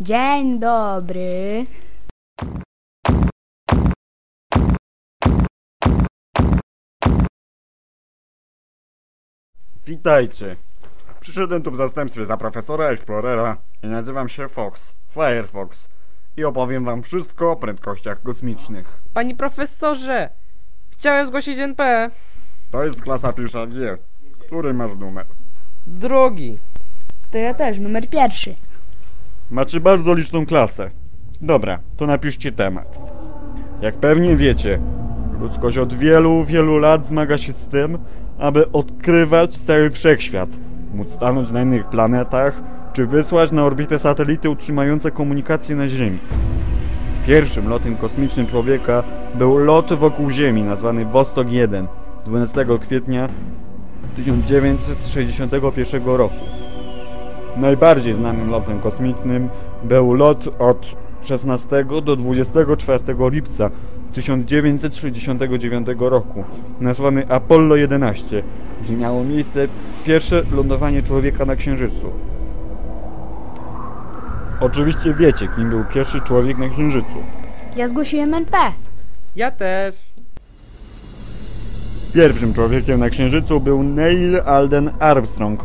Dzień dobry. Witajcie. Przyszedłem tu w zastępstwie za profesora Explorera i nazywam się Fox, Firefox. I opowiem wam wszystko o prędkościach kosmicznych. Panie profesorze, chciałem zgłosić NP. To jest klasa pierwsza G. Który masz numer? Drugi. To ja też, numer pierwszy. Macie bardzo liczną klasę. Dobra, to napiszcie temat. Jak pewnie wiecie, ludzkość od wielu, wielu lat zmaga się z tym, aby odkrywać cały wszechświat, móc stanąć na innych planetach, czy wysłać na orbitę satelity utrzymujące komunikację na Ziemi. Pierwszym lotem kosmicznym człowieka był lot wokół Ziemi, nazwany Vostok 1, 12 kwietnia 1961 roku. Najbardziej znanym lotem kosmicznym był lot od 16 do 24 lipca 1969 roku, nazwany Apollo 11, gdzie miało miejsce pierwsze lądowanie człowieka na Księżycu. Oczywiście wiecie, kim był pierwszy człowiek na Księżycu. Ja zgłosiłem NP. Ja też. Pierwszym człowiekiem na Księżycu był Neil Alden Armstrong,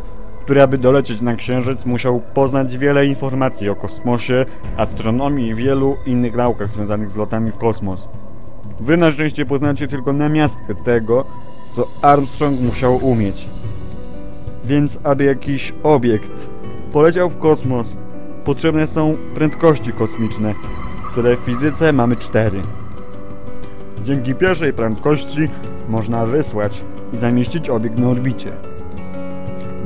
który aby dolecieć na Księżyc musiał poznać wiele informacji o kosmosie, astronomii i wielu innych naukach związanych z lotami w kosmos. Wy na szczęście poznacie tylko namiastkę tego, co Armstrong musiał umieć. Więc aby jakiś obiekt poleciał w kosmos, potrzebne są prędkości kosmiczne, które w fizyce mamy cztery. Dzięki pierwszej prędkości można wysłać i zamieścić obiekt na orbicie.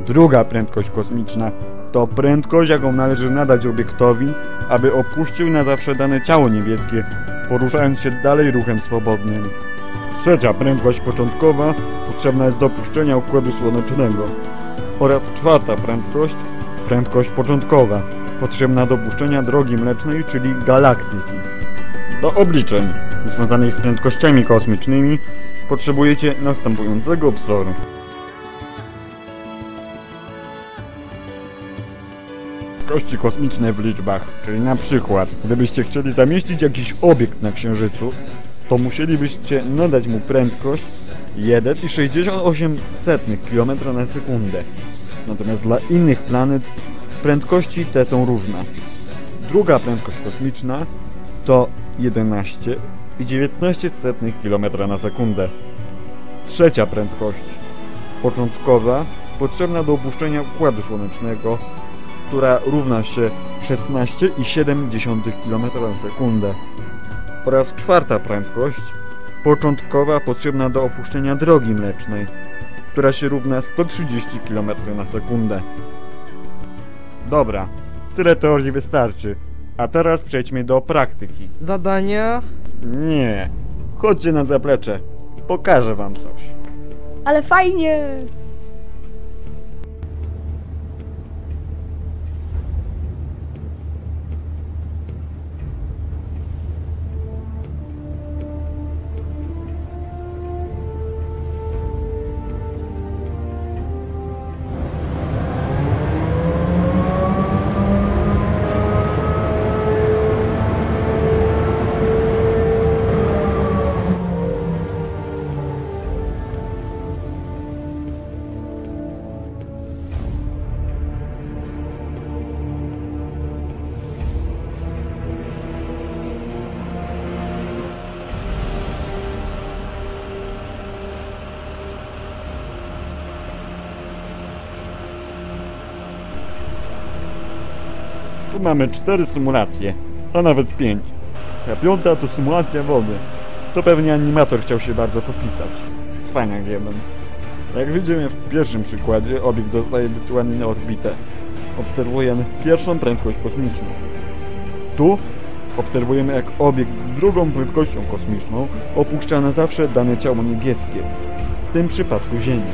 Druga prędkość kosmiczna to prędkość, jaką należy nadać obiektowi, aby opuścił na zawsze dane ciało niebieskie, poruszając się dalej ruchem swobodnym. Trzecia prędkość początkowa potrzebna jest do opuszczenia Układu Słonecznego. Oraz czwarta prędkość, prędkość początkowa, potrzebna do opuszczenia drogi mlecznej, czyli galaktyki. Do obliczeń związanych z prędkościami kosmicznymi potrzebujecie następującego wzoru. Prędkości kosmiczne w liczbach, czyli na przykład, gdybyście chcieli zamieścić jakiś obiekt na Księżycu, to musielibyście nadać mu prędkość 1,68 km na sekundę. Natomiast dla innych planet prędkości te są różne. Druga prędkość kosmiczna to 11,19 km na sekundę. Trzecia prędkość początkowa potrzebna do opuszczenia Układu Słonecznego, która równa się 16,7 km na sekundę. Oraz czwarta prędkość początkowa potrzebna do opuszczenia drogi mlecznej, która się równa 130 km na sekundę. Dobra, tyle teorii wystarczy. A teraz przejdźmy do praktyki. Zadania. Nie, chodźcie na zaplecze. Pokażę wam coś. Ale fajnie. Tu mamy cztery symulacje, a nawet pięć. A piąta to symulacja wody. To pewnie animator chciał się bardzo popisać. Cwaniak jeden. Jak widzimy w pierwszym przykładzie, obiekt zostaje wysyłany na orbitę. Obserwujemy pierwszą prędkość kosmiczną. Tu obserwujemy jak obiekt z drugą prędkością kosmiczną opuszcza na zawsze dane ciało niebieskie, w tym przypadku Ziemię.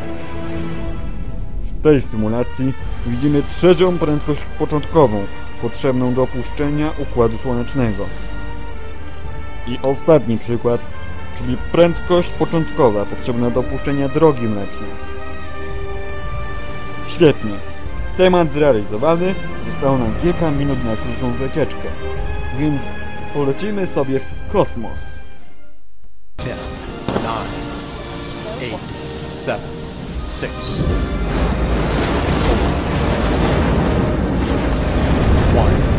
W tej symulacji widzimy trzecią prędkość początkową, potrzebną do opuszczenia Układu Słonecznego. I ostatni przykład, czyli prędkość początkowa potrzebna do opuszczenia drogi mlecznej. Świetnie. Temat zrealizowany, zostało nam kilka minut na krótką wycieczkę, więc polecimy sobie w kosmos. 10, 9, 8, 7, 6, one.